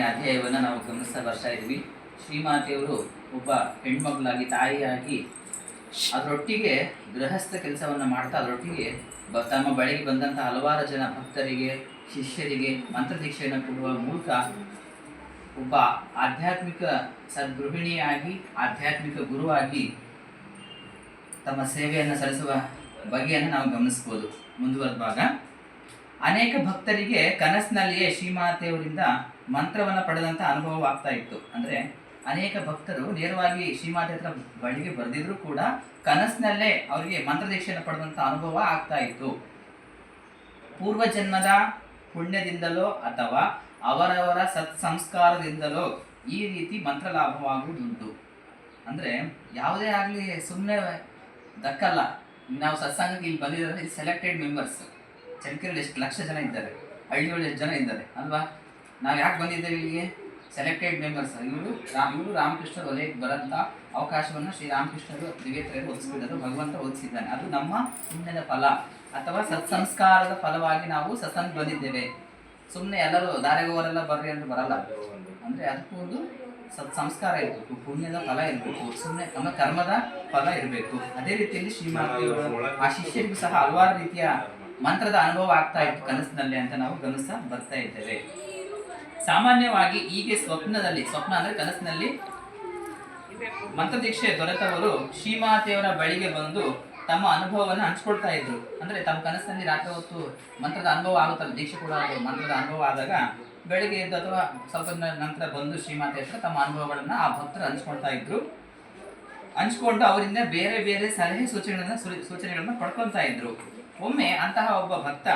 ಅಧ್ಯಾಯವನ್ನು ನಾವು ಗಮನಿಸ್ತಾ ಬರ್ತಾ ಇದ್ವಿ ಶ್ರೀಮಾತೆಯವರು ಒಬ್ಬ ಹೆಣ್ಮಗಳಾಗಿ, ತಾಯಿಯಾಗಿ ಅದರೊಟ್ಟಿಗೆ ಗೃಹಸ್ಥ ಕೆಲಸವನ್ನು ಮಾಡ್ತಾ, ಅದರೊಟ್ಟಿಗೆ ತಮ್ಮ ಬಳಿಗೆ ಬಂದಂಥ ಹಲವಾರು ಜನ ಭಕ್ತರಿಗೆ, ಶಿಷ್ಯರಿಗೆ ಮಂತ್ರದೀಕ್ಷೆಯನ್ನು ಕೊಡುವ ಮೂಲಕ ಒಬ್ಬ ಆಧ್ಯಾತ್ಮಿಕ ಸದ್ಗೃಹಿಣಿಯಾಗಿ, ಆಧ್ಯಾತ್ಮಿಕ ಗುರುವಾಗಿ ತಮ್ಮ ಸೇವೆಯನ್ನು ಸಲ್ಲಿಸುವ ಬಗೆಯನ್ನು ನಾವು ಗಮನಿಸ್ಬೋದು. ಮುಂದುವರೆದ ಭಾಗ. ಅನೇಕ ಭಕ್ತರಿಗೆ ಕನಸಿನಲ್ಲಿಯೇ ಶ್ರೀಮಾತೆಯವರಿಂದ ಮಂತ್ರವನ್ನು ಪಡೆದಂಥ ಅನುಭವ ಆಗ್ತಾ ಇತ್ತು. ಅಂದರೆ ಅನೇಕ ಭಕ್ತರು ನೇರವಾಗಿ ಶ್ರೀಮಾತೆ ಹತ್ರ ಬಳಿಗೆ ಬರೆದಿದ್ರು ಕೂಡ ಕನಸಿನಲ್ಲೇ ಅವರಿಗೆ ಮಂತ್ರದೀಕ್ಷೆಯನ್ನು ಪಡೆದಂಥ ಅನುಭವ ಆಗ್ತಾ ಇತ್ತು. ಪೂರ್ವ ಜನ್ಮದ ಪುಣ್ಯದಿಂದಲೋ ಅಥವಾ ಅವರವರ ಸತ್ ಸಂಸ್ಕಾರದಿಂದಲೋ ಈ ರೀತಿ ಮಂತ್ರ ಲಾಭವಾಗುವುದುಂಟು. ಅಂದರೆ ಯಾವುದೇ ಆಗಲಿ ಸುಮ್ಮನೆ ದಕ್ಕಲ್ಲ. ನಾವು ಸತ್ಸಂಗಕ್ಕೆ ಇಲ್ಲಿ ಬಂದಿದ್ದಾರೆ ಸೆಲೆಕ್ಟೆಡ್ ಮೆಂಬರ್ಸ್ ಚಳ್ಳಕೆರೆಯಲ್ಲಿ ಎಷ್ಟು ಲಕ್ಷ ಜನ ಇದ್ದಾರೆ? ಹಳ್ಳಿಯಲ್ಲಿ ಎಷ್ಟು ಜನ ಇದ್ದಾರೆ? ಅಲ್ವಾ? ನಾವು ಯಾಕೆ ಬಂದಿದ್ದೇವೆ ಇಲ್ಲಿಗೆ? ಸೆಲೆಕ್ಟೆಡ್ ಮೆಂಬರ್ಸ್ ಇವರು ರಾಮ್, ಇವರು ರಾಮಕೃಷ್ಣ ವಲಯಕ್ಕೆ ಬರೋಂಥ ಅವಕಾಶವನ್ನು ಶ್ರೀ ರಾಮಕೃಷ್ಣರು ಒದಿಸಿಬಿಟ್ಟರು ಭಗವಂತ ಓದಿಸಿದ್ದಾನೆ ಅದು ನಮ್ಮ ಪುಣ್ಯದ ಫಲ. ಅಥವಾ ಸತ್ಸಂಸ್ಕಾರದ ಫಲವಾಗಿ ನಾವು ಸತ್ಸಂಗ ಬಂದಿದ್ದೇವೆ. ಸುಮ್ಮನೆ ಎಲ್ಲರೂ ದಾರೆಗೋರೆಲ್ಲ ಬರ್ರಿ ಅಂತ ಬರಲ್ಲ. ಅಂದರೆ ಅದಕ್ಕೂ ಒಂದು ಸತ್ ಸಂಸ್ಕಾರ ಇರಬೇಕು, ಪುಣ್ಯದ ಫಲ ಇರಬೇಕು. ಸುಮ್ಮನೆ ನಮ್ಮ ಕರ್ಮದ ಫಲ ಇರಬೇಕು. ಅದೇ ರೀತಿಯಲ್ಲಿ ಶ್ರೀಮಾತಿಯವರು ಆ ಶಿಷ್ಯರಿಗೂ ಸಹ ಹಲವಾರು ರೀತಿಯ ಮಂತ್ರದ ಅನುಭವ ಆಗ್ತಾ ಇತ್ತು ಕನಸಿನಲ್ಲಿ ಅಂತ ನಾವು ಗಮನಿಸ್ತಾ ಬರ್ತಾ ಇದ್ದೇವೆ. ಸಾಮಾನ್ಯವಾಗಿ ಹೀಗೆ ಸ್ವಪ್ನದಲ್ಲಿ, ಸ್ವಪ್ನ ಅಂದ್ರೆ ಕನಸಿನಲ್ಲಿ ಮಂತ್ರದೀಕ್ಷೆ ದೊರೆತವರು ಶ್ರೀಮಾತೆಯವರ ಬಳಿಗೆ ಬಂದು ತಮ್ಮ ಅನುಭವವನ್ನು ಹಂಚ್ಕೊಳ್ತಾ ಇದ್ರು. ಅಂದ್ರೆ ತಮ್ಮ ಕನಸಿನಲ್ಲಿ ರಾತ್ರಿ ಹೊತ್ತು ಮಂತ್ರದ ಅನುಭವ ಆಗುತ್ತಲ್ಲ, ದೀಕ್ಷೆ ಕೂಡ ಮಂತ್ರದ ಅನುಭವ ಆದಾಗ ಬೆಳಿಗ್ಗೆ ಎದ್ದು ಅಥವಾ ಸ್ವಲ್ಪ ನಂತರ ಬಂದು ಶ್ರೀಮಾತೆ ಹತ್ರ ತಮ್ಮ ಅನುಭವಗಳನ್ನ ಆ ಭಕ್ತರು ಹಂಚ್ಕೊಳ್ತಾ ಇದ್ರು. ಹಂಚ್ಕೊಂಡು ಅವರಿಂದ ಬೇರೆ ಬೇರೆ ಸಲಹೆ ಸೂಚನೆಗಳನ್ನ ಸೂಚನೆಗಳನ್ನ ಪಡ್ಕೊಳ್ತಾ ಇದ್ರು. ಒಮ್ಮೆ ಅಂತಹ ಒಬ್ಬ ಭಕ್ತ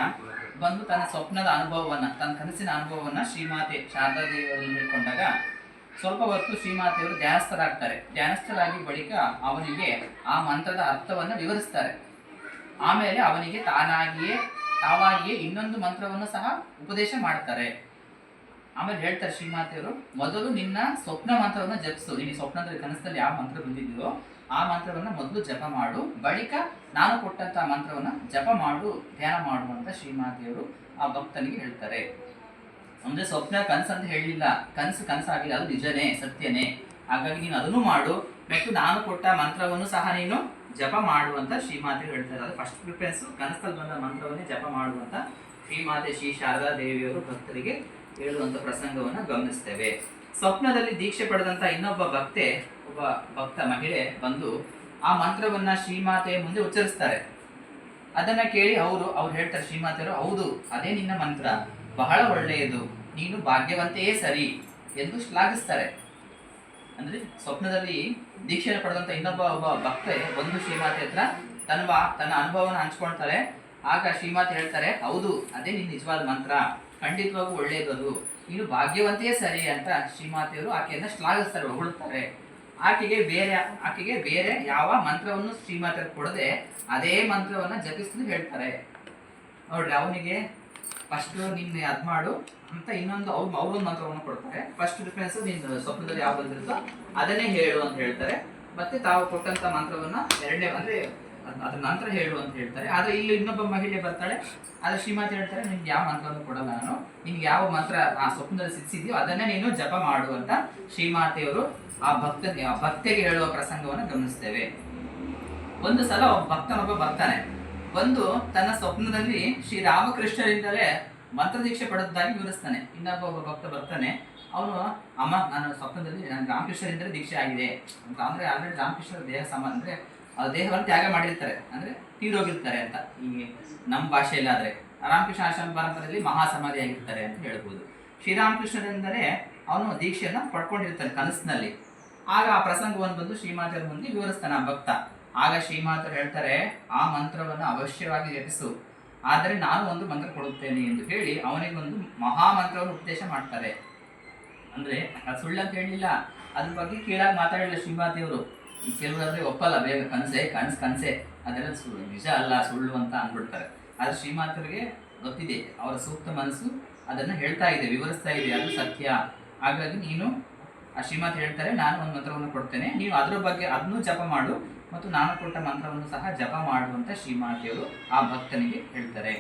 ಬಂದು ತನ್ನ ಸ್ವಪ್ನದ ಅನುಭವವನ್ನ, ತನ್ನ ಕನಸಿನ ಅನುಭವವನ್ನ ಶ್ರೀಮಾತೆ ಶಾರದಾ ದೇವಿಯವರಲ್ಲಿ ಹೇಳ್ಕೊಂಡಾಗ ಸ್ವಲ್ಪ ಹೊತ್ತು ಶ್ರೀಮಾತೆಯವರು ಧ್ಯಾನಸ್ಥರಾಗ್ತಾರೆ. ಧ್ಯಾನಸ್ಥರಾಗಿ ಬಳಿಕ ಅವನಿಗೆ ಆ ಮಂತ್ರದ ಅರ್ಥವನ್ನು ವಿವರಿಸ್ತಾರೆ. ಆಮೇಲೆ ಅವನಿಗೆ ತಾನಾಗಿಯೇ, ತಾವಾಗಿಯೇ ಇನ್ನೊಂದು ಮಂತ್ರವನ್ನು ಸಹ ಉಪದೇಶ ಮಾಡ್ತಾರೆ. ಆಮೇಲೆ ಹೇಳ್ತಾರೆ ಶ್ರೀಮಾತೆಯವರು, ಮೊದಲು ನಿನ್ನ ಸ್ವಪ್ನ ಮಂತ್ರವನ್ನು ಜಪಿಸು. ನಿನ್ನ ಸ್ವಪ್ನದಲ್ಲಿ ಕನಸಲ್ಲಿ ಯಾವ ಮಂತ್ರ ಬಂದಿದೆಯೋ ಆ ಮಂತ್ರವನ್ನು ಮೊದಲು ಜಪ ಮಾಡು. ಬಳಿಕ ನಾನು ಕೊಟ್ಟಂತ ಮಂತ್ರವನ್ನು ಜಪ ಮಾಡು, ಧ್ಯಾನ ಮಾಡು ಅಂತ ಶ್ರೀಮಾತೆಯವರು ಆ ಭಕ್ತನಿಗೆ ಹೇಳ್ತಾರೆ. ಅಂದ್ರೆ ಸ್ವಪ್ನ ಕನಸು ಅಂತ ಹೇಳಿಲ್ಲ. ಕನಸು ಕನಸಾಗಿಲ್ಲ ಅದು ನಿಜನೇ, ಸತ್ಯನೇ. ಹಾಗಾಗಿ ನೀನು ಅದನ್ನು ಮಾಡು. ಮತ್ತು ನಾನು ಕೊಟ್ಟ ಮಂತ್ರವನ್ನು ಸಹ ನೀನು ಜಪ ಮಾಡು ಅಂತ ಶ್ರೀಮಾತೆ ಹೇಳ್ತಾರೆ. ಅದು ಫಸ್ಟ್ ಪ್ರಿಫರೆನ್ಸ್ ಕನಸಲ್ಲಿ ಬಂದ ಮಂತ್ರವನ್ನೇ ಜಪ ಮಾಡು ಅಂತ ಶ್ರೀಮಾತೆ ಶ್ರೀ ಶಾರದಾ ದೇವಿಯವರು ಭಕ್ತರಿಗೆ ಹೇಳುವಂತ ಪ್ರಸಂಗವನ್ನು ಗಮನಿಸ್ತೇವೆ. ಸ್ವಪ್ನದಲ್ಲಿ ದೀಕ್ಷೆ ಪಡೆದಂತ ಇನ್ನೊಬ್ಬ ಭಕ್ತೆ, ಒಬ್ಬ ಭಕ್ತ ಮಹಿಳೆ ಬಂದು ಆ ಮಂತ್ರವನ್ನ ಶ್ರೀಮಾತೆಯ ಮುಂದೆ ಉಚ್ಚರಿಸ್ತಾರೆ. ಅದನ್ನ ಕೇಳಿ ಅವರು, ಅವ್ರು ಹೇಳ್ತಾರೆ, ಶ್ರೀಮಾತೆಯವರು, ಹೌದು, ಅದೇ ನಿನ್ನ ಮಂತ್ರ. ಬಹಳ ಒಳ್ಳೆಯದು. ನೀನು ಭಾಗ್ಯವಂತೆಯೇ ಸರಿ ಎಂದು ಶ್ಲಾಘಿಸ್ತಾರೆ. ಅಂದ್ರೆ ಸ್ವಪ್ನದಲ್ಲಿ ದೀಕ್ಷೆ ಪಡೆದಂತ ಇನ್ನೊಬ್ಬ, ಒಬ್ಬ ಭಕ್ತೆ ಬಂದು ಶ್ರೀಮಾತೆ ಹತ್ರ ತನ್ನ ತನ್ನ ಅನುಭವನ ಹಂಚ್ಕೊಳ್ತಾರೆ. ಆಗ ಶ್ರೀಮಾತೆ ಹೇಳ್ತಾರೆ, ಹೌದು, ಅದೇ ನಿನ್ನ ನಿಜವಾದ ಮಂತ್ರ. ಖಂಡಿತವಾಗೂ ಒಳ್ಳೆಯದು ಇದು ಭಾಗ್ಯವಂತೆಯೇ ಸರಿ ಅಂತ ಶ್ರೀಮಾತೆಯವರು ಆಕೆಯನ್ನು ಶ್ಲಾಘಿಸ್ತಾರೆ ಹೊಗಳುತ್ತಾರೆ ಆಕೆಗೆ ಬೇರೆ ಆಕೆಗೆ ಬೇರೆ ಯಾವ ಮಂತ್ರವನ್ನು ಶ್ರೀಮಾತೆ ಕೊಡದೆ ಅದೇ ಮಂತ್ರವನ್ನ ಜಪಿಸಲು ಹೇಳ್ತಾರೆ. ನೋಡ್ರಿ, ಅವನಿಗೆ ಫಸ್ಟ್ ನಿನ್ನ ಅದ್ ಮಾಡು ಅಂತ ಇನ್ನೊಂದು ಅವ್ರು, ಅವ್ರೊಂದು ಮಂತ್ರವನ್ನು ಕೊಡ್ತಾರೆ. ಫಸ್ಟ್ ಡಿಫ್ರೆನ್ಸ್ ನಿನ್ನ ಸ್ವಪ್ನದಲ್ಲಿ ಯಾವ ಬಂದಿರುತ್ತೋ ಅದನ್ನೇ ಹೇಳು ಅಂತ ಹೇಳ್ತಾರೆ. ಮತ್ತೆ ತಾವು ಕೊಟ್ಟಂತ ಮಂತ್ರವನ್ನ ಎರಡನೇ, ಅಂದ್ರೆ ಅದ್- ಅದ್ರ ನಂತರ ಹೇಳು ಅಂತ ಹೇಳ್ತಾರೆ. ಆದ್ರೆ ಇಲ್ಲಿ ಇನ್ನೊಬ್ಬ ಮಹಿಳೆ ಬರ್ತಾಳೆ. ಆದ್ರೆ ಶ್ರೀಮಾತೆ ಹೇಳ್ತಾರೆ, ನಿನ್ಗೆ ಯಾವ ಮಂತ್ರವನ್ನು ಕೊಡಲ್ಲ ನಾನು. ನಿನ್ಗೆ ಯಾವ ಮಂತ್ರ ಆ ಸ್ವಪ್ನದಲ್ಲಿ ಸಿದ್ಧಿಸಿದ್ಯೋ ಅದನ್ನೇ ನೀನು ಜಪ ಮಾಡು ಅಂತ ಶ್ರೀಮಾತೆಯವರು ಆ ಭಕ್ತ ಭಕ್ತಿಗೆ ಹೇಳುವ ಪ್ರಸಂಗವನ್ನು ಗಮನಿಸ್ತೇವೆ. ಒಂದು ಸಲ ಒಬ್ಬ ಭಕ್ತನೊಬ್ಬ ಬರ್ತಾನೆ. ಬಂದು ತನ್ನ ಸ್ವಪ್ನದಲ್ಲಿ ಶ್ರೀ ರಾಮಕೃಷ್ಣರಿಂದಲೇ ಮಂತ್ರದೀಕ್ಷೆ ಪಡೆದಾಗಿ ವಿವರಿಸ್ತಾನೆ. ಇನ್ನೊಬ್ಬ ಒಬ್ಬ ಭಕ್ತ ಬರ್ತಾನೆ. ಅವನು, ಅಮ್ಮ ನನ್ನ ಸ್ವಪ್ನದಲ್ಲಿ, ನಾನು ರಾಮಕೃಷ್ಣರಿಂದಲೇ ದೀಕ್ಷೆ ಆಗಿದೆ. ಅಂದ್ರೆ ಆಲ್ರೆಡಿ ರಾಮಕೃಷ್ಣರ ದೇಹ ಸಮ ಅಂದ್ರೆ ದೇಹವನ್ನು ತ್ಯಾಗ ಮಾಡಿರ್ತಾರೆ. ಅಂದ್ರೆ ತೀರೋಗಿರ್ತಾರೆ ಅಂತ ಈ ನಮ್ಮ ಭಾಷೆಯಲ್ಲಿ ಆದ್ರೆ. ರಾಮಕೃಷ್ಣ ಆಶ್ರಮ ಪರಂಪರೆಯಲ್ಲಿ ಮಹಾಸಮಾಧಿ ಆಗಿರ್ತಾರೆ ಅಂತ ಹೇಳ್ಬೋದು. ಶ್ರೀರಾಮಕೃಷ್ಣರಿಂದಲೇ ಅವನು ದೀಕ್ಷೆಯನ್ನು ಪಡ್ಕೊಂಡಿರ್ತಾನೆ ಕನಸಿನಲ್ಲಿ. ಆಗ ಆ ಪ್ರಸಂಗವನ್ನು ಬಂದು ಶ್ರೀಮಾತರ ಮುಂದೆ ವಿವರಿಸ್ತಾನೆ ಆ ಭಕ್ತ. ಆಗ ಶ್ರೀಮಾತರು ಹೇಳ್ತಾರೆ, ಆ ಮಂತ್ರವನ್ನು ಅವಶ್ಯವಾಗಿ ಜಪಿಸು. ಆದರೆ ನಾನು ಒಂದು ಮಂತ್ರ ಕೊಡುತ್ತೇನೆ ಎಂದು ಹೇಳಿ ಅವನಿಗೊಂದು ಮಹಾಮಂತ್ರವನ್ನು ಉಪದೇಶ ಮಾಡ್ತಾರೆ. ಅಂದ್ರೆ ಅದು ಸುಳ್ಳು ಅಂತ ಹೇಳಿಲ್ಲ. ಅದ್ರ ಬಗ್ಗೆ ಕೇಳಾಗಿ ಮಾತಾಡಲಿಲ್ಲ ಶ್ರೀಮಾತೆಯವರು. ಈ ಕೆಲವರಾದ್ರೆ ಒಪ್ಪಲ್ಲ, ಬೇಗ ಕನಸೆ, ಕನಸು ಕನಸೆ. ಅದೆಲ್ಲ ಸುಳ್ಳು ನಿಜ ಅಲ್ಲ, ಸುಳ್ಳು ಅಂತ ಅಂದ್ಬಿಡ್ತಾರೆ. ಆದರೆ ಶ್ರೀಮಾತರಿಗೆ ಗೊತ್ತಿದೆ, ಅವರ ಸೂಕ್ತ ಮನಸ್ಸು ಅದನ್ನ ಹೇಳ್ತಾ ಇದೆ, ವಿವರಿಸ್ತಾ ಇದೆ, ಅದು ಸತ್ಯ. ಹಾಗಾಗಿ ನೀನು ಆ ಶ್ರೀಮಾತ್ ಹೇಳ್ತಾರೆ, ನಾನು ಒಂದು ಮಂತ್ರವನ್ನು ಕೊಡ್ತೇನೆ. ನೀವು ಅದ್ರ ಬಗ್ಗೆ ಅದನ್ನು ಜಪ ಮಾಡು, ಮತ್ತು ನಾನು ಕೊಟ್ಟ ಮಂತ್ರವನ್ನು ಸಹ ಜಪ ಮಾಡು ಅಂತ ಶ್ರೀಮಾತೆಯವರು ಆ ಭಕ್ತನಿಗೆ ಹೇಳ್ತಾರೆ.